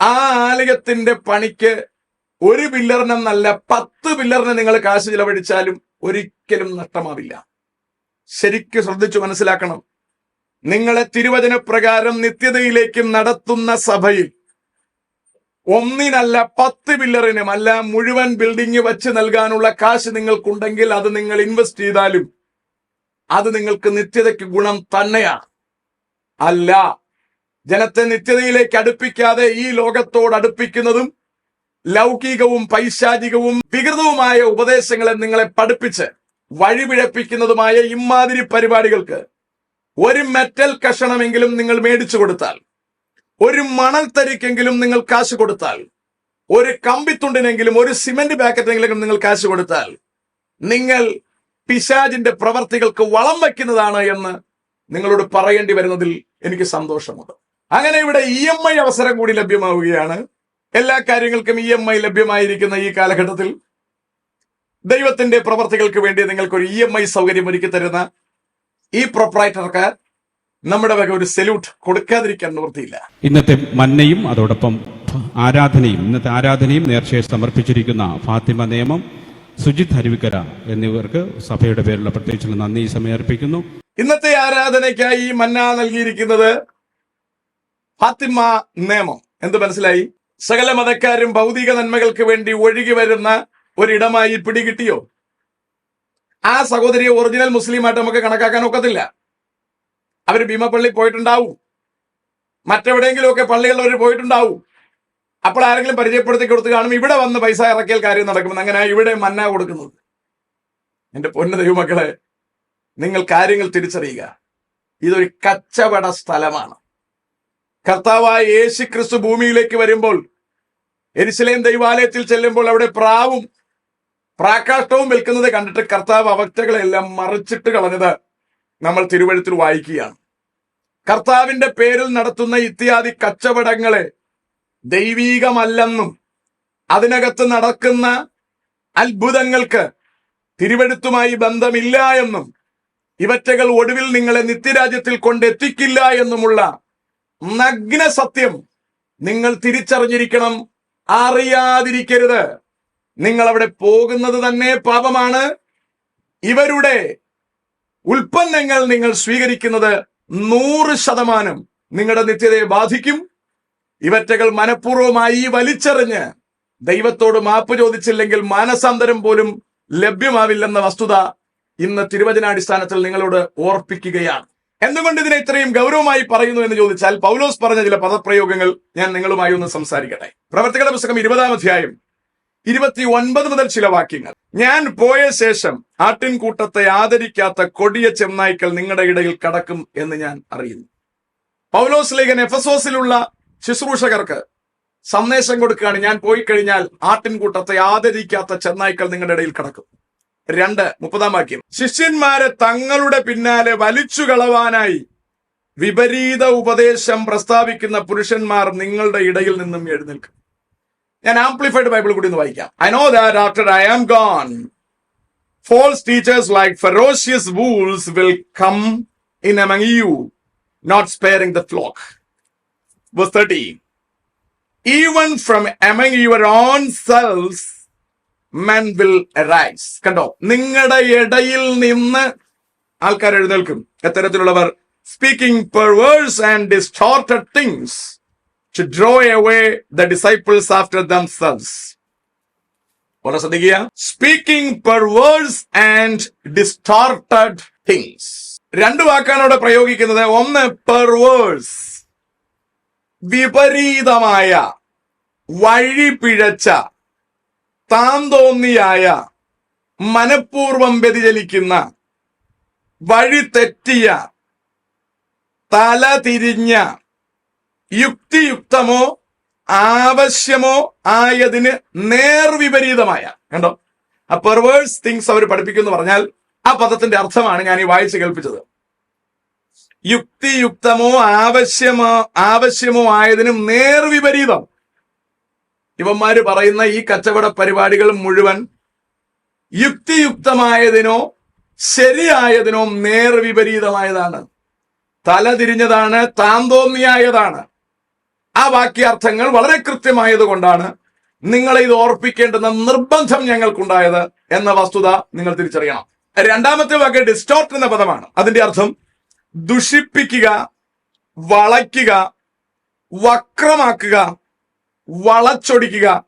S1: ആ ആലയത്തിന്റെ പണിക്ക് ഒരു പില്ലറിനെന്നല്ല പത്ത് പില്ലറിന് നിങ്ങൾ കാശ് ചിലവഴിച്ചാലും ഒരിക്കലും നഷ്ടമാവില്ല. ശരിക്കും ശ്രദ്ധിച്ചു മനസ്സിലാക്കണം. നിങ്ങളെ തിരുവചന പ്രകാരം നിത്യതയിലേക്ക് നടത്തുന്ന സഭയിൽ ഒന്നിനല്ല പത്ത് പില്ലറിനും അല്ല മുഴുവൻ ബിൽഡിംഗ് വെച്ച് നൽകാനുള്ള കാശ് നിങ്ങൾക്കുണ്ടെങ്കിൽ അത് നിങ്ങൾ ഇൻവെസ്റ്റ് ചെയ്താലും അത് നിങ്ങൾക്ക് നിത്യതയ്ക്ക് ഗുണം തന്നെയാണ് അല്ല ജനത്തെ നിത്യതയിലേക്ക് അടുപ്പിക്കാതെ ഈ ലോകത്തോട് അടുപ്പിക്കുന്നതും ലൗകികവും പൈശാചികവും വികൃതവുമായ ഉപദേശങ്ങളെ നിങ്ങളെ പഠിപ്പിച്ച് വഴിപിഴപ്പിക്കുന്നതുമായ ഇമാതിരി പരിപാടികൾക്ക് ഒരു മെറ്റൽ കഷണമെങ്കിലും നിങ്ങൾ മേടിച്ചു കൊടുത്താൽ ഒരു മണൽ തരിക്കെങ്കിലും നിങ്ങൾ കാശ് കൊടുത്താൽ ഒരു കമ്പിത്തുണ്ടിനെങ്കിലും ഒരു സിമെന്റ് പാക്കറ്റെങ്കിലും നിങ്ങൾ കാശ് കൊടുത്താൽ നിങ്ങൾ പിശാജിന്റെ പ്രവർത്തികൾക്ക് വളം വയ്ക്കുന്നതാണ് എന്ന് നിങ്ങളോട് പറയേണ്ടി വരുന്നതിൽ എനിക്ക് സന്തോഷമുണ്ട്. അങ്ങനെ ഇവിടെ ഇ എം ഐ അവസരം കൂടി ലഭ്യമാവുകയാണ്. എല്ലാ കാര്യങ്ങൾക്കും ഇ എം ഐ ലഭ്യമായിരിക്കുന്ന ഈ കാലഘട്ടത്തിൽ ദൈവത്തിന്റെ പ്രവർത്തികൾക്ക് വേണ്ടി നിങ്ങൾക്ക് ഒരു ഇ എം ഐ സൗകര്യം ഒരുക്കി തരുന്ന ഈ പ്രൊപ്പറൈറ്റർക്ക് നമ്മുടെ വക ഒരു സല്യൂട്ട് കൊടുക്കാതിരിക്കാൻ നിവൃത്തിയില്ല.
S2: ഇന്നത്തെ മന്നയും അതോടൊപ്പം ആരാധനയും ഇന്നത്തെ ആരാധനയും നേർച്ചയെ സമർപ്പിച്ചിരിക്കുന്ന ഫാത്തിമ നിയമം സുജിത് ഹരിവിക്കര എന്നിവർക്ക് സഭയുടെ പേരിലുള്ള പ്രത്യേകിച്ചുള്ള നന്ദി സമയർപ്പിക്കുന്നു.
S1: ഇന്നത്തെ ആരാധനയ്ക്കായി മന്ന നൽകിയിരിക്കുന്നത് ഫാത്തിമ നിയമം എന്ത് മനസ്സിലായി? സകല മതക്കാരും ഭൗതിക നന്മകൾക്ക് വേണ്ടി ഒഴുകി വരുന്ന ഒരിടമായി പിടികിട്ടിയോ? ആ സഹോദരിയെ ഒറിജിനൽ മുസ്ലിമായിട്ട് നമുക്ക് കണക്കാക്കാൻ ഒക്കത്തില്ല. അവർ ഭീമപ്പള്ളി പോയിട്ടുണ്ടാവും. മറ്റെവിടെയെങ്കിലുമൊക്കെ പള്ളികളിൽ അവർ പോയിട്ടുണ്ടാവും. അപ്പോൾ ആരെങ്കിലും പരിചയപ്പെടുത്തി കൊടുത്ത് കാണും ഇവിടെ വന്ന് പൈസ ഇറക്കിയാൽ കാര്യം നടക്കുമെന്ന്. അങ്ങനെ ഇവിടെ മന്ന കൊടുക്കുന്നത്. എന്റെ പൊന്ന ദൈവമക്കളെ നിങ്ങൾ കാര്യങ്ങൾ തിരിച്ചറിയുക. ഇതൊരു കച്ചവട സ്ഥലമാണ്. കർത്താവായ യേശു ക്രിസ്തു ഭൂമിയിലേക്ക് വരുമ്പോൾ എരിശിലേം ദൈവാലയത്തിൽ ചെല്ലുമ്പോൾ അവിടെ പ്രാവും പ്രാകാഷ്ടവും വിൽക്കുന്നത് കണ്ടിട്ട് കർത്താവ് അവക്തകളെല്ലാം മറിച്ചിട്ട് കളഞ്ഞത്. നമ്മൾ തിരുവഴുത്തിൽ വായിക്കുകയാണ്. കർത്താവിന്റെ പേരിൽ നടത്തുന്ന ഇത്യാദി കച്ചവടങ്ങളെ ദൈവീകമല്ലെന്നും അതിനകത്ത് നടക്കുന്ന അത്ഭുതങ്ങൾക്ക് തിരുവഴുത്തുമായി ബന്ധമില്ല എന്നും ഇവറ്റകൾ ഒടുവിൽ നിങ്ങളെ നിത്യരാജ്യത്തിൽ കൊണ്ടെത്തിക്കില്ല എന്നുമുള്ള നഗ്ന സത്യം നിങ്ങൾ തിരിച്ചറിഞ്ഞിരിക്കണം. അറിയാതിരിക്കരുത്. നിങ്ങൾ അവിടെ പോകുന്നത് തന്നെ പാപമാണ്. ഇവരുടെ ഉൽപ്പന്നങ്ങൾ നിങ്ങൾ സ്വീകരിക്കുന്നത് നൂറ് ശതമാനം നിങ്ങളുടെ നിത്യതയെ ബാധിക്കും. ഇവറ്റകൾ മനഃപൂർവമായി വലിച്ചെറിഞ്ഞ് ദൈവത്തോട് മാപ്പ് ചോദിച്ചില്ലെങ്കിൽ മാനസാന്തരം പോലും ലഭ്യമാവില്ലെന്ന വസ്തുത ഇന്ന് തിരുവചനാടിസ്ഥാനത്തിൽ നിങ്ങളോട് ഓർപ്പിക്കുകയാണ്. എന്തുകൊണ്ട് ഇതിനെ ഇത്രയും ഗൗരവമായി പറയുന്നു എന്ന് ചോദിച്ചാൽ പൗലോസ് പറഞ്ഞ ചില പദപ്രയോഗങ്ങൾ ഞാൻ നിങ്ങളുമായി ഒന്ന് സംസാരിക്കട്ടെ. പ്രവർത്തികളുടെ പുസ്തകം ഇരുപതാം അധ്യായം ഇരുപത്തി ഒൻപത് മുതൽ ചില വാക്യങ്ങൾ. ഞാൻ പോയ ശേഷം ആട്ടിൻകൂട്ടത്തെ ആദരിക്കാത്ത കൊടിയ ചെന്നായ്ക്കൾ നിങ്ങളുടെ ഇടയിൽ കടക്കും എന്ന് ഞാൻ അറിയുന്നു. പൗലോസ് ലേഖൻ എഫസോസിലുള്ള ശുശ്രൂഷകർക്ക് സന്ദേശം കൊടുക്കുകയാണ് ഞാൻ പോയി കഴിഞ്ഞാൽ ആട്ടിൻകൂട്ടത്തെ ആദരിക്കാത്ത ചെന്നായ്ക്കൾ നിങ്ങളുടെ ഇടയിൽ കടക്കും. രണ്ട് മുപ്പതാം വാക്യം. ശിഷ്യന്മാരെ തങ്ങളുടെ പിന്നാലെ വലിച്ചു കളവാനായി വിപരീത ഉപദേശം പ്രസ്താവിക്കുന്ന പുരുഷന്മാർ നിങ്ങളുടെ ഇടയിൽ നിന്നും എഴുന്നേൽക്കും. ഞാൻ ആംപ്ലിഫൈഡ് ബൈബിൾ കൂടി ഒന്ന് വായിക്കാം I know that after I am gone false teachers like ferocious wolves will come in among you, not sparing the flock. Verse 30. Even from among your own selves, men will arise. കണ്ടോ നിങ്ങളുടെ ഇടയിൽ നിന്ന് ആൾക്കാർ എഴുന്നേൽക്കും എത്തരത്തിലുള്ളവർ speaking perverse and distorted things to draw the disciples after themselves വളരെ ശ്രദ്ധിക്കുക speaking perverse and distorted things രണ്ട് വാക്കാണ് അവിടെ പ്രയോഗിക്കുന്നത്. ഒന്ന് പെർവേഴ്സ് വിപരീതമായ വഴിപിഴച്ച താന്തോന്നിയായ മനഃപൂർവം വ്യതിചലിക്കുന്ന വഴി തെറ്റിയ തല തിരിഞ്ഞ യുക്തിയുക്തമോ ആവശ്യമോ ആയതിന് നേർവിപരീതമായ. കണ്ടോ? ആ പെർവേഴ്സ് തിങ്സ് അവർ പഠിപ്പിക്കുന്നു പറഞ്ഞാൽ ആ പദത്തിന്റെ അർത്ഥമാണ് ഞാൻ ഈ വായിച്ച് കേൾപ്പിച്ചത്. യുക്തിയുക്തമോ ആവശ്യമോ ആവശ്യമോ ആയതിനും നേർവിപരീതം. ഇവന്മാര് പറയുന്ന ഈ കച്ചവട പരിപാടികൾ മുഴുവൻ യുക്തിയുക്തമായതിനോ ശരിയായതിനോ നേർവിപരീതമായതാണ്. തല തിരിഞ്ഞതാണ് താന്തോന്നിയായതാണ്. ആ വാക്യാർത്ഥങ്ങൾ വളരെ കൃത്യമായത് കൊണ്ടാണ് നിങ്ങളെ ഇത് ഓർപ്പിക്കേണ്ടുന്ന നിർബന്ധം ഞങ്ങൾക്കുണ്ടായത് എന്ന വസ്തുത നിങ്ങൾ തിരിച്ചറിയണം. രണ്ടാമത്തെ വാക്ക് ഡിസ്റ്റോർട്ട് എന്ന പദമാണ്. അതിന്റെ അർത്ഥം ദുഷിപ്പിക്കുക വളയ്ക്കുക വക്രമാക്കുക വളച്ചൊടിക്കുക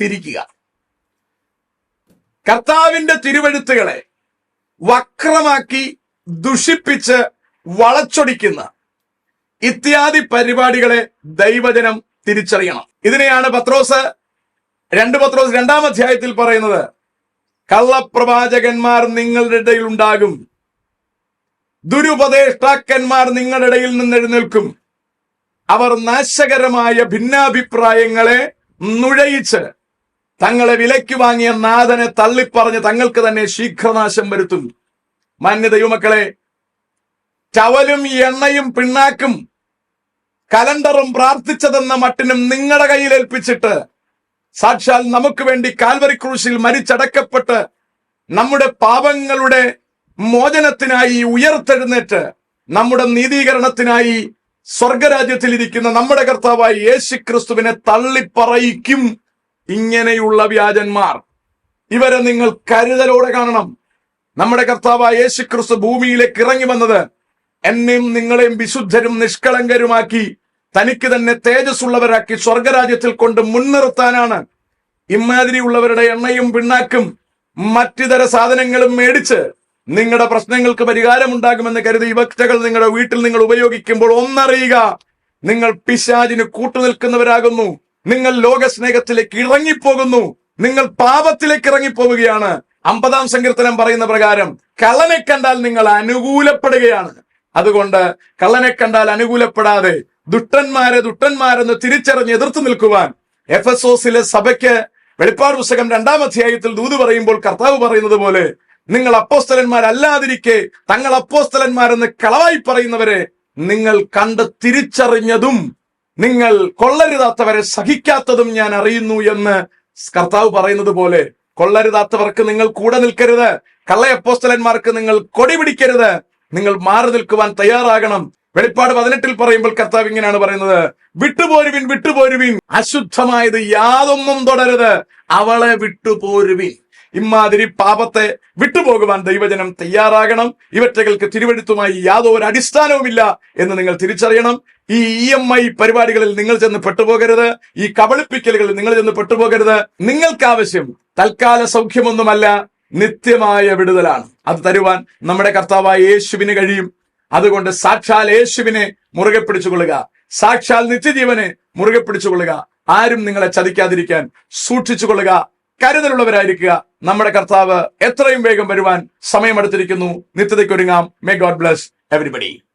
S1: തിരിക്കുക. കർത്താവിന്റെ തിരുവഴുത്തുകളെ വക്രമാക്കി ദുഷിപ്പിച്ച് വളച്ചൊടിക്കുന്ന ഇത്യാദി പരിപാടികളെ ദൈവജനം തിരിച്ചറിയണം. ഇതിനെയാണ് പത്രോസ് രണ്ട് പത്രോസ് രണ്ടാം അധ്യായത്തിൽ പറയുന്നത് കള്ളപ്രവാചകന്മാർ നിങ്ങളുടെ ഇടയിൽ ഉണ്ടാകും. ദുരുപദേഷ്ടാക്കന്മാർ നിങ്ങളുടെ ഇടയിൽ നിന്ന് എഴുന്നേൽക്കും. അവർ നാശകരമായ ഭിന്നാഭിപ്രായങ്ങളെ നുഴയിച്ച് തങ്ങളെ വിലയ്ക്ക് വാങ്ങിയ നാഥനെ തള്ളിപ്പറഞ്ഞ് തങ്ങൾക്ക് തന്നെ ശീഘ്രനാശം വരുത്തും. മാന്യ ദൈവമക്കളെ ചവലും എണ്ണയും പിണ്ണാക്കും കലണ്ടറും പ്രാർത്ഥിച്ചതെന്ന മട്ടിനും നിങ്ങളുടെ കയ്യിൽ ഏൽപ്പിച്ചിട്ട് സാക്ഷാൽ നമുക്ക് വേണ്ടി കാൽവരി ക്രൂശിൽ മരിച്ചടക്കപ്പെട്ട് നമ്മുടെ പാപങ്ങളുടെ മോചനത്തിനായി ഉയർത്തെഴുന്നേറ്റ് നമ്മുടെ നീതീകരണത്തിനായി സ്വർഗരാജ്യത്തിൽ ഇരിക്കുന്ന നമ്മുടെ കർത്താവായി യേശു ക്രിസ്തുവിനെ തള്ളിപ്പറയിക്കും ഇങ്ങനെയുള്ള വ്യാജന്മാർ. ഇവരെ നിങ്ങൾ കരുതലോടെ കാണണം. നമ്മുടെ കർത്താവായ യേശു ക്രിസ്തു ഭൂമിയിലേക്ക് ഇറങ്ങി വന്നത് എന്നെയും നിങ്ങളെയും വിശുദ്ധരും നിഷ്കളങ്കരുമാക്കി തനിക്ക് തന്നെ തേജസ്സുള്ളവരാക്കി സ്വർഗരാജ്യത്തിൽ കൊണ്ട് മുൻനിർത്താനാണ്. ഇമാതിരിയുള്ളവരുടെ എണ്ണയും പിണ്ണാക്കും മറ്റുതര സാധനങ്ങളും മേടിച്ച് നിങ്ങളുടെ പ്രശ്നങ്ങൾക്ക് പരിഹാരമുണ്ടാകുമെന്ന് കരുതി ഇവക്തകൾ നിങ്ങളുടെ വീട്ടിൽ നിങ്ങൾ ഉപയോഗിക്കുമ്പോൾ ഒന്നറിയുക നിങ്ങൾ പിശാചിന് കൂട്ടുനിൽക്കുന്നവരാകുന്നു നിങ്ങൾ ലോകസ്നേഹത്തിലേക്ക് ഇറങ്ങിപ്പോകുന്നു നിങ്ങൾ പാപത്തിലേക്ക് ഇറങ്ങിപ്പോവുകയാണ്. അമ്പതാം സങ്കീർത്തനം പറയുന്ന പ്രകാരം കള്ളനെ കണ്ടാൽ നിങ്ങൾ അനുകൂലപ്പെടുകയാണ്. അതുകൊണ്ട് കള്ളനെ കണ്ടാൽ അനുകൂലപ്പെടാതെ ദുഷ്ടന്മാരെ ദുഷ്ടന്മാരെന്ന് തിരിച്ചറിഞ്ഞ് എതിർത്ത് നിൽക്കുവാൻ എഫ് എസ് ഓസിലെ സഭയ്ക്ക് വെളിപ്പാട് പുസ്തകം രണ്ടാം അധ്യായത്തിൽ ദൂത് പറയുമ്പോൾ കർത്താവ് പറയുന്നത് പോലെ നിങ്ങൾ അപ്പോസ്തലന്മാരല്ലാതിരിക്കെ തങ്ങൾ അപ്പോസ്തലന്മാരെന്ന് കളവായി പറയുന്നവരെ നിങ്ങൾ കണ്ട് തിരിച്ചറിഞ്ഞതും നിങ്ങൾ കൊള്ളരുതാത്തവരെ സഹിക്കാത്തതും ഞാൻ അറിയുന്നു എന്ന് കർത്താവ് പറയുന്നത് പോലെ കൊള്ളരുതാത്തവർക്ക് നിങ്ങൾ കൂടെ നിൽക്കരുത് കള്ളയപ്പോസ്തലന്മാർക്ക് നിങ്ങൾ കൊടി പിടിക്കരുത് നിങ്ങൾ മാറി നിൽക്കുവാൻ തയ്യാറാകണം. വെളിപ്പാട് പതിനെട്ടിൽ പറയുമ്പോൾ കർത്താവ് ഇങ്ങനെയാണ് പറയുന്നത്. വിട്ടുപോരുവിൻ വിട്ടുപോരുവിൻ. അശുദ്ധമായത് യാതൊന്നും തുടരുത് അവളെ വിട്ടുപോരുവിൻ. ഇമാതിരി പാപത്തെ വിട്ടുപോകുവാൻ ദൈവജനം തയ്യാറാകണം. ഇവറ്റകൾക്ക് തിരുവഴുത്തുമായി യാതൊരു അടിസ്ഥാനവുമില്ല എന്ന് നിങ്ങൾ തിരിച്ചറിയണം. ഈ ഇ എം ഐ പരിപാടികളിൽ നിങ്ങൾ ചെന്ന് പെട്ടുപോകരുത്. ഈ കബളിപ്പിക്കലുകളിൽ നിങ്ങൾ ചെന്ന് പെട്ടുപോകരുത്. നിങ്ങൾക്ക് ആവശ്യം തൽക്കാല സൗഖ്യമൊന്നുമല്ല. നിത്യമായ വിടുതലാണ്. അത് തരുവാൻ നമ്മുടെ കർത്താവായ യേശുവിന് കഴിയും. അതുകൊണ്ട് സാക്ഷാൽ യേശുവിനെ മുറുകെ പിടിച്ചുകൊള്ളുക. സാക്ഷാൽ നിത്യജീവനെ മുറുകെ പിടിച്ചുകൊള്ളുക. ആരും നിങ്ങളെ ചതിക്കാതിരിക്കാൻ സൂക്ഷിച്ചുകൊള്ളുക. കരുതലുള്ളവരായിരിക്കുക. നമ്മുടെ കർത്താവ് എത്രയും വേഗം വരുവാൻ സമയമെടുത്തിരിക്കുന്നു. നിത്യതയ്ക്കൊരുങ്ങാം. May God bless everybody